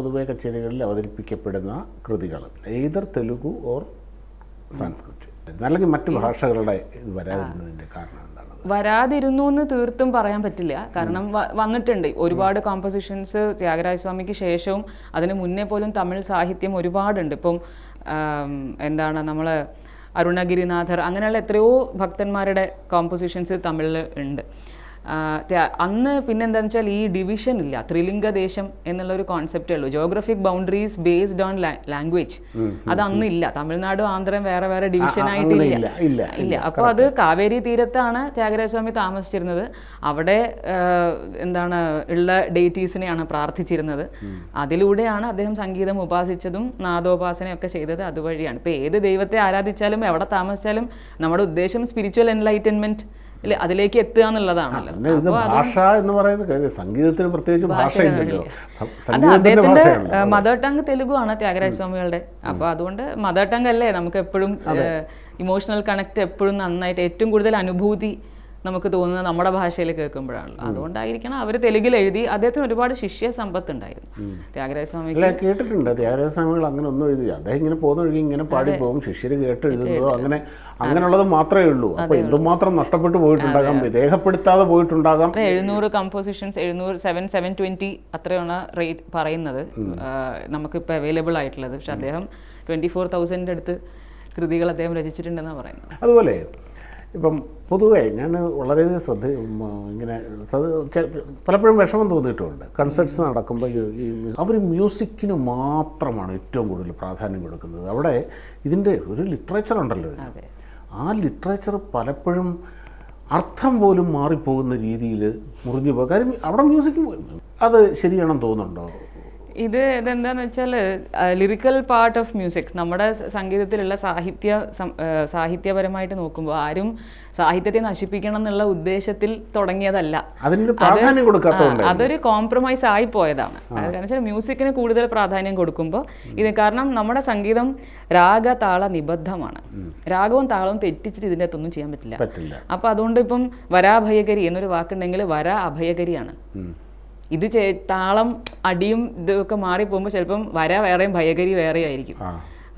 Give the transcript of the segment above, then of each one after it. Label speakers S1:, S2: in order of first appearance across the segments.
S1: പൊതുവെ കച്ചേരികളിൽ അവതരിപ്പിക്കപ്പെടുന്ന കൃതികൾ ഏതർ തെലുഗു ഓർ സംസ്കൃത്. അല്ലെങ്കിൽ മറ്റു ഭാഷകളുടെ ഇത് വരാതിരുന്നതിന്റെ കാരണം എന്താണ്?
S2: വരാതിരുന്നു എന്ന് തീർത്തും പറയാൻ പറ്റില്ല. കാരണം വന്നിട്ടുണ്ട്. ഒരുപാട് കോമ്പോസിഷൻസ് ത്യാഗരാജ സ്വാമിക്ക് ശേഷവും അതിന് മുന്നേ പോലും തമിഴ് സാഹിത്യം ഒരുപാടുണ്ട്. ഇപ്പം എന്താണ് നമ്മൾ അരുണഗിരിനാഥർ അങ്ങനെയുള്ള എത്രയോ ഭക്തന്മാരുടെ കോമ്പോസിഷൻസ് തമിഴിൽ ഉണ്ട്. അന്ന് പിന്നെന്താന്ന് വെച്ചാൽ ഈ ഡിവിഷൻ ഇല്ല ത്രിലിംഗ ദേശം എന്നുള്ള ഒരു കോൺസെപ്റ്റേ ഉള്ളൂ geographic boundaries based on language അത് അന്ന് ഇല്ല തമിഴ്നാടും ആന്ധ്രയും വേറെ വേറെ ഡിവിഷൻ ആയിട്ടില്ല.
S1: ഇല്ല,
S2: അപ്പോൾ അത് കാവേരി തീരത്താണ് ത്യാഗരാജസ്വാമി താമസിച്ചിരുന്നത്. അവിടെ എന്താണ് ഉള്ള ഡേറ്റീസിനെയാണ് പ്രാർത്ഥിച്ചിരുന്നത്. അതിലൂടെയാണ് അദ്ദേഹം സംഗീതം ഉപാസിച്ചതും നാദോപാസനയൊക്കെ ചെയ്തത് അതുവഴിയാണ്. ഇപ്പൊ ഏത് ദൈവത്തെ ആരാധിച്ചാലും എവിടെ താമസിച്ചാലും നമ്മുടെ ഉദ്ദേശം സ്പിരിച്വൽ അതിലേക്ക് എത്തുക എന്നുള്ളതാണല്ലോ.
S1: ഇത് ഭാഷ എന്ന് പറയുന്നത് സംഗീതത്തിന് പ്രത്യേകിച്ച് ഭാഷയില്ലല്ലോ സംഗീതത്തിന്റെ
S2: അദ്ദേഹത്തിന്റെ മദർ ടങ് തെലുഗു ആണ് ത്യാഗരാജ സ്വാമികളുടെ. അപ്പൊ അതുകൊണ്ട് മദർ ടങ് അല്ലേ നമുക്ക് എപ്പോഴും ഇമോഷണൽ കണക്ട് എപ്പോഴും നന്നായിട്ട് ഏറ്റവും കൂടുതൽ അനുഭൂതി നമുക്ക് തോന്നുന്നത് നമ്മുടെ ഭാഷയിൽ കേൾക്കുമ്പോഴാണല്ലോ. അതുകൊണ്ടായിരിക്കണം അവർ തെലുങ്കിൽ എഴുതി അദ്ദേഹത്തിന് ഒരുപാട് ശിഷ്യ സമ്പത്ത് ഉണ്ടായിരുന്നു ത്യാഗരാജ
S1: കേട്ടിട്ടുണ്ട്. കേട്ടിട്ടുണ്ട് ത്യാഗരാജസ്വാമികൾ അങ്ങനെ ഒന്നും എഴുതി. അദ്ദേഹം ഇങ്ങനെ പോകുന്ന വഴി ഇങ്ങനെ പാടി പോകും ശിഷ്യർ കേട്ട് എഴുതുന്നതോ അങ്ങനെ അങ്ങനെയുള്ളത് മാത്രമേ ഉള്ളൂ. അപ്പൊ എന്തുമാത്രം നഷ്ടപ്പെട്ടു പോയിട്ടുണ്ടാകാം? രേഖപ്പെടുത്താതെ പോയിട്ടുണ്ടാകാം?
S2: എഴുന്നൂറ് കമ്പോസിഷൻസ് എഴുന്നൂറ് സെവൻ സെവൻ ട്വന്റി അത്രയാണ് റേറ്റ് പറയുന്നത്. നമുക്കിപ്പോൾ അവൈലബിൾ ആയിട്ടുള്ളത്. പക്ഷെ അദ്ദേഹം ട്വന്റി ഫോർ തൗസൻഡ് അടുത്ത് കൃതികൾ അദ്ദേഹം രചിച്ചിട്ടുണ്ടെന്നാണ് പറയുന്നത്.
S1: അതുപോലെ ഇപ്പം പൊതുവേ ഞാൻ വളരെയധികം ശ്രദ്ധ ഇങ്ങനെ പലപ്പോഴും വിഷമം തോന്നിയിട്ടുണ്ട്. കൺസേർട്സ് നടക്കുമ്പോൾ ഈ അവർ മ്യൂസിക്കിന് മാത്രമാണ് ഏറ്റവും കൂടുതൽ പ്രാധാന്യം കൊടുക്കുന്നത്. അവിടെ ഇതിന്റെ ഒരു ലിറ്ററേച്ചർ ഉണ്ടല്ലോ ഇതിന്. ആ ലിറ്ററേച്ചർ പലപ്പോഴും അർത്ഥം പോലും മാറിപ്പോകുന്ന രീതിയിൽ മുറിഞ്ഞു പോകും. കാര്യം അവിടെ മ്യൂസിക് അത് ശരിയാണെന്ന് തോന്നുന്നുണ്ടോ?
S2: ഇത് ഇതെന്താന്ന് വെച്ചാൽ ലിറിക്കൽ പാർട്ട് ഓഫ് മ്യൂസിക് നമ്മുടെ സംഗീതത്തിലുള്ള സാഹിത്യ സാഹിത്യപരമായിട്ട് നോക്കുമ്പോൾ ആരും സാഹിത്യത്തെ നശിപ്പിക്കണം എന്നുള്ള ഉദ്ദേശത്തിൽ തുടങ്ങിയതല്ല. അതൊരു കോംപ്രമൈസ് ആയി പോയതാണ്. കാരണം വെച്ചാൽ മ്യൂസിക്കിന് കൂടുതൽ പ്രാധാന്യം കൊടുക്കുമ്പോൾ ഇത് കാരണം നമ്മുടെ സംഗീതം രാഗ താള നിബദ്ധമാണ്. രാഗവും താളവും തെറ്റിച്ചിട്ട് ഇതിന്റെ അകത്തൊന്നും ചെയ്യാൻ പറ്റില്ല. അപ്പൊ അതുകൊണ്ട് ഇപ്പം വരാഭയകരി എന്നൊരു വാക്കുണ്ടെങ്കിൽ വര അഭയകരിയാണ്. ഇത് ചെ- താളം അടിയും ഇതൊക്കെ മാറി പോകുമ്പോൾ ചിലപ്പം വര വേറെയും ഭയകരി വേറെയും ആയിരിക്കും.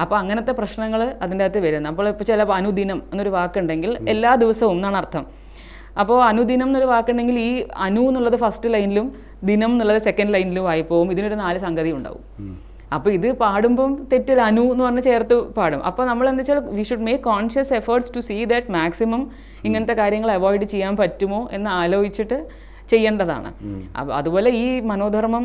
S2: അപ്പോൾ അങ്ങനത്തെ പ്രശ്നങ്ങൾ അതിന്റെ അകത്ത് വരും. അപ്പോൾ ഇപ്പോൾ ചിലപ്പോൾ അനുദിനം എന്നൊരു വാക്കുണ്ടെങ്കിൽ എല്ലാ ദിവസവും എന്നാണ് അർത്ഥം. അപ്പോൾ അനുദിനം എന്നൊരു വാക്കുണ്ടെങ്കിൽ ഈ അനു എന്നുള്ളത് ഫസ്റ്റ് ലൈനിലും ദിനം എന്നുള്ളത് സെക്കൻഡ് ലൈനിലും ആയി പോകും. ഇതിനൊരു നാല് സംഗതി ഉണ്ടാവും. അപ്പോൾ ഇത് പാടുമ്പം തെറ്റിൽ അനു എന്ന് പറഞ്ഞ് ചേർത്ത് പാടും. അപ്പോൾ നമ്മൾ എന്താ വെച്ചാൽ we should make conscious efforts to see that maximum ഇങ്ങനത്തെ കാര്യങ്ങൾ അവോയ്ഡ് ചെയ്യാൻ പറ്റുമോ എന്ന് ആലോചിച്ചിട്ട് ചെയ്യേണ്ടതാണ്. അതുപോലെ ഈ മനോധർമ്മം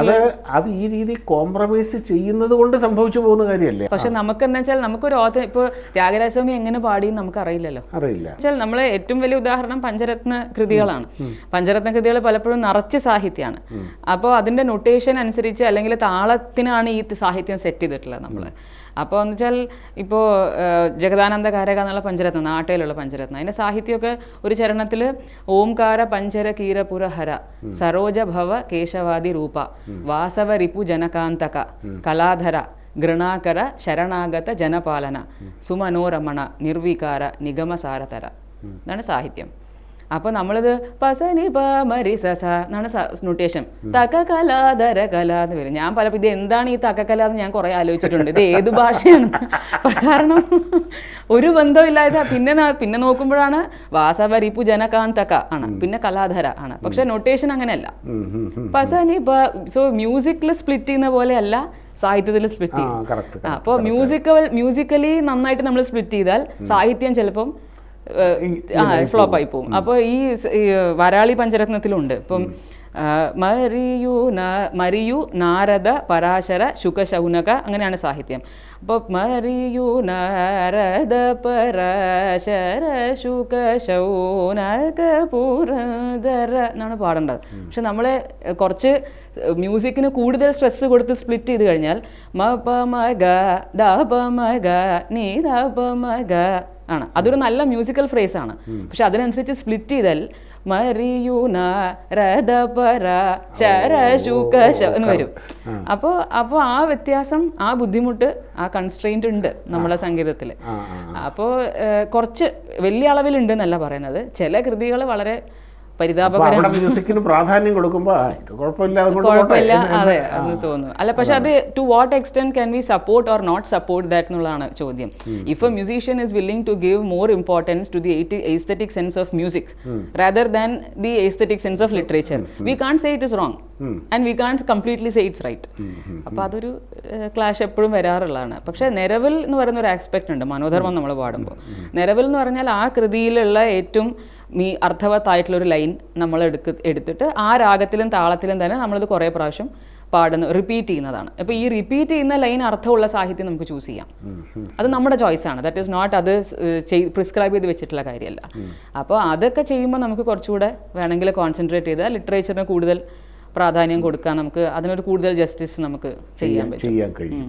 S1: അത് അത് ഈ രീതി കോംപ്രമൈസ് ചെയ്യുന്നത് കൊണ്ട് സംഭവിച്ചു പോകുന്ന കാര്യമല്ലേ?
S2: പക്ഷെ നമുക്ക് എന്താ വെച്ചാൽ നമുക്കൊരു ഓഥ ഇപ്പോൾ ത്യാഗരാജസ്വാമി എങ്ങനെ പാടിയും നമുക്ക് അറിയില്ലല്ലോ
S1: അറിയില്ല
S2: വെച്ചാൽ നമ്മളെ ഏറ്റവും വലിയ ഉദാഹരണം പഞ്ചരത്ന കൃതികളാണ്. പഞ്ചരത്ന കൃതികൾ പലപ്പോഴും നിറച്ച് സാഹിത്യമാണ് അപ്പോൾ അതിന്റെ നൊട്ടേഷൻ അനുസരിച്ച് അല്ലെങ്കിൽ താളത്തിനാണ് ഈ സാഹിത്യം സെറ്റ് ചെയ്തിട്ടുള്ളത് നമ്മൾ അപ്പോൾ എന്ന് വെച്ചാൽ ഇപ്പോൾ ജഗദാനന്ദ കാരക എന്നുള്ള പഞ്ചരത്നം നാട്ടയിലുള്ള പഞ്ചരത്നം. അതിന്റെ സാഹിത്യമൊക്കെ ഒരു ചരണത്തിൽ ഓംകാര പഞ്ചര കീരപുര ഹര സരോജ ഭവ കേശവാദി രൂപ വാസവ റിപു ജനകാന്തക കലാധര ഗൃണാകര ശരണാഗത ജനപാലന സുമനോരമണ നിർവികാര നിഗമസാരതര. എന്നാണ് സാഹിത്യം. അപ്പൊ നമ്മളിത് പസനി പ മരി സസ എന്നാണ് നൊട്ടേഷൻ തക കലാധര കല എന്ന് വരും. ഞാൻ പലപ്പോൾ ഇത് എന്താണ് ഈ തക കല എന്ന് ഞാൻ കുറെ ആലോചിച്ചിട്ടുണ്ട്. ഇത് ഏത് ഭാഷയാണ്? കാരണം ഒരു ബന്ധമില്ലാതെ പിന്നെ പിന്നെ നോക്കുമ്പോഴാണ് വാസവരിപ്പു ജനകാന്തക ആണ്. പിന്നെ കലാധര ആണ്. പക്ഷെ നൊട്ടേഷൻ അങ്ങനെയല്ല. പസനി പ സോ മ്യൂസിക്കിൽ സ്പ്ലിറ്റ് ചെയ്യുന്ന പോലെയല്ല സാഹിത്യത്തിൽ സ്പ്ലിറ്റ് ചെയ്യും അപ്പോൾ മ്യൂസിക്കൽ മ്യൂസിക്കലി നന്നായിട്ട് നമ്മൾ സ്പ്ലിറ്റ് ചെയ്താൽ സാഹിത്യം ചിലപ്പം ഫ്ലോപ്പ് ആയി പോകും. അപ്പോൾ ഈ വരാളി പഞ്ചരത്നത്തിലുണ്ട്. ഇപ്പം ആ, മരിയു മരിയു നാരദ പരാശര ശുകശൗനക അങ്ങനെയാണ് സാഹിത്യം. അപ്പോൾ മറിയു നാരദ പരാശര ശുകശൗനക പുരധര എന്നാണ് പാടേണ്ടത്. പക്ഷെ നമ്മൾ കുറച്ച് മ്യൂസിക്കിന് കൂടുതൽ സ്ട്രെസ് കൊടുത്ത് സ്പ്ലിറ്റ് ചെയ്ത് കഴിഞ്ഞാൽ മ പ മ ഗ ദ പ മ ഗ നീ ദ പ മ ഗ ആണ്. അതൊരു നല്ല മ്യൂസിക്കൽ ഫ്രേസ് ആണ് പക്ഷെ അതിനനുസരിച്ച് സ്പ്ലിറ്റ് ചെയ്താൽ മരിയു രഥ പര ശര ശുക ശ എന്ന് വരും. അപ്പോൾ അപ്പോൾ ആ വ്യത്യാസം ആ ബുദ്ധിമുട്ട് ആ കൺസ്ട്രെയിന്റ് ഉണ്ട് നമ്മളെ സംഗീതത്തിൽ അപ്പോൾ കുറച്ച് വലിയ അളവിലുണ്ട് എന്നല്ല പറയുന്നത്. ചില കൃതികൾ വളരെ പരിതാപകരം.
S1: അവിടെ മ്യൂസിക്കിന് പ്രാധാന്യം കൊടുക്കുമ്പോൾ ഇത് കുഴപ്പമില്ല
S2: കുഴപ്പമില്ല. അതെ എന്ന് തോന്നുന്നു. അല്ല പക്ഷെ അത് to what extent can we support or not support that എന്നുള്ളതാണ് ചോദ്യം. If a musician is willing to give more importance to the aesthetic sense of music rather than the aesthetic sense of literature we can say it is wrong and we can completely say it's right അപ്പോൾ അതൊരു clash എപ്പോഴും വരാറുള്ളതാണ്. പക്ഷേ നിരവൽ എന്ന് പറയുന്ന ഒരു aspect ഉണ്ട്. മനോധർമ്മം നമ്മൾ പാടുമ്പോൾ നിരവൽ എന്ന് പറഞ്ഞാൽ ആ കൃതിയിലുള്ള ഏറ്റവും മീ അർത്ഥവത്തായിട്ടുള്ള ഒരു ലൈൻ നമ്മൾ എടുക്ക എടുത്തിട്ട് ആ രാഗത്തിലും താളത്തിലും തന്നെ നമ്മളത് കുറേ പ്രാവശ്യം പാടുന്ന റിപ്പീറ്റ് ചെയ്യുന്നതാണ്. അപ്പോൾ ഈ റിപ്പീറ്റ് ചെയ്യുന്ന ലൈൻ അർത്ഥമുള്ള സാഹിത്യം നമുക്ക് ചൂസ് ചെയ്യാം. അത് നമ്മുടെ ചോയ്സ് ആണ്. ദാറ്റ് ഈസ് നോട്ട് അത് പ്രിസ്ക്രൈബ് ചെയ്ത് വെച്ചിട്ടുള്ള കാര്യമല്ല. അപ്പോൾ അതൊക്കെ ചെയ്യുമ്പോൾ നമുക്ക് കുറച്ചുകൂടെ വേണമെങ്കിൽ കോൺസെൻട്രേറ്റ് ചെയ്താൽ ലിറ്ററേച്ചറിന് കൂടുതൽ പ്രാധാന്യം കൊടുക്കാൻ നമുക്ക് അതിനൊരു കൂടുതൽ ജസ്റ്റിസ് നമുക്ക് ചെയ്യാൻ പറ്റും.
S1: ചെയ്യാൻ കഴിയും.